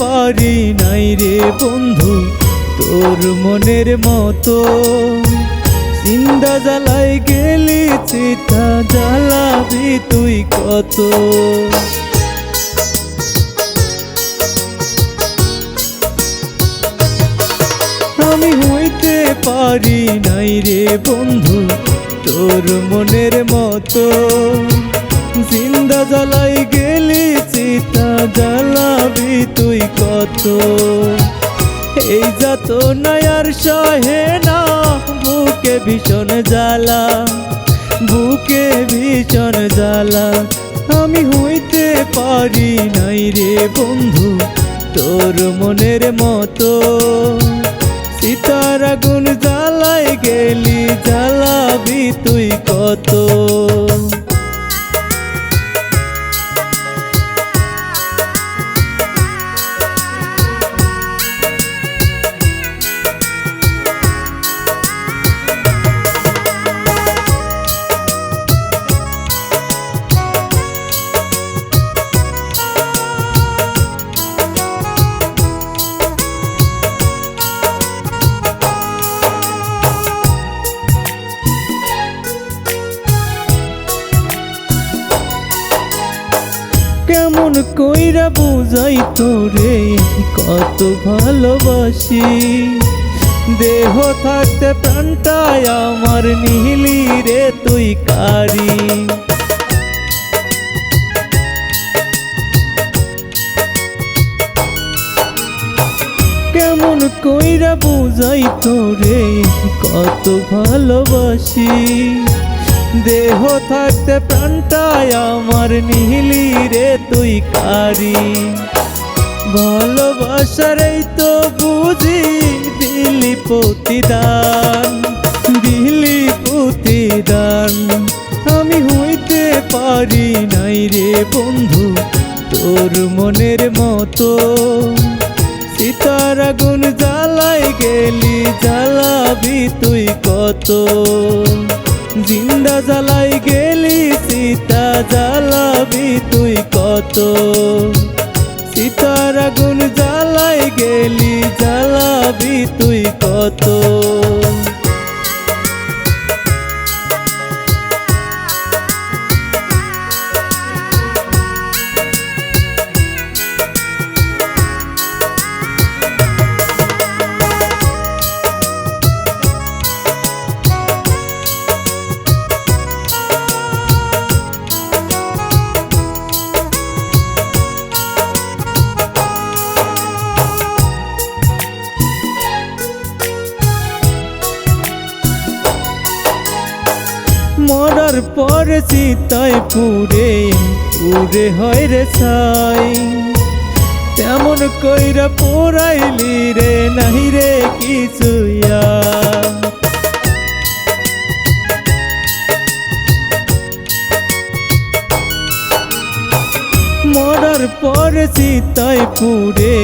পারি নাই রে বন্ধু, তোর মনের মতো। চিন্তা জ্বালাই গেলি, চিতা জ্বালাবি তুই কত? আমি হইতে পারি নাই রে বন্ধু, তোর মনের মতো। জিন্দা জ্বালাই গেলি চিতা জ্বালাবি তুই কত? এই যত নয়ার সহে না, বুকে ভীষণ জ্বালা, বুকে ভীষণ জ্বালা। আমি হইতে পারি নাই রে বন্ধু, তোর মনের মতো। সীতার আগুন জ্বালায় গেলি, জ্বালাবি তুই কত? কইরা বুঝাই তোরে, কত ভালোবাসি। দেহ থাকতে প্রাণটায় আমার নিহিলি রে, তুই কারি। কেমন কইরা বুঝাই তোরে, কত ভালোবাসি। দেহ থাকতে প্রাণটায় আমার নিহিলি রে তুই কারি। ভালোবাসার তো বুঝি দিলি প্রতিদান দিলি প্রতিদান। আমি হইতে পারি নাই রে বন্ধু, তোর মনের মতো। সীতার আগুন জ্বালাই গেলি, জ্বালাবি তুই কত। জিন্দা জ্বালাই গেলি সীতা জ্বালাবি তুই কত? সীতার আগুন জ্বালাই গেলি জ্বালাবি তুই কত? মরার পর চিতায় পুরে পুরে হয় রে ছাই। তেমন কইরা পোড়াইলি রে, নাহি রে কিছুয়া মরার পর চিতায় পুরে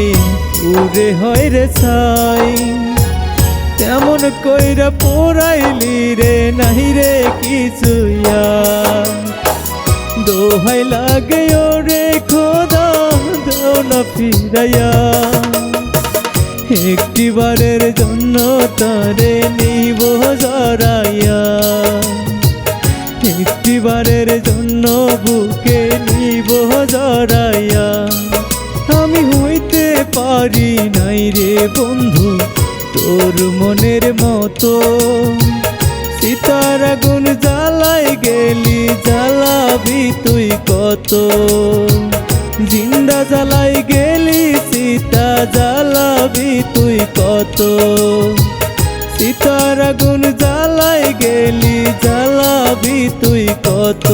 পুরে হয় রে ছাই। তেমন কইরা পোড়াইলি রে, নাহি রে কিছুয়া দোহাই লাগে রে খোদা দাও ফিরাইয়া। একটিবারের জন্য তারে নিব জরাইয়া। একটিবারের জন্য বুকে নিব জরাইয়া। আমি হইতে পারি নাই রে বন্ধু তোর মনের মতো। সীতার আগুন জ্বালাই গেলি, জ্বালাবি তুই কত। জিন্দা জ্বালাই গেলি, সীতা জ্বালাবি তুই কত। সীতার আগুন জ্বালাই গেলি, জ্বালাবি তুই কত।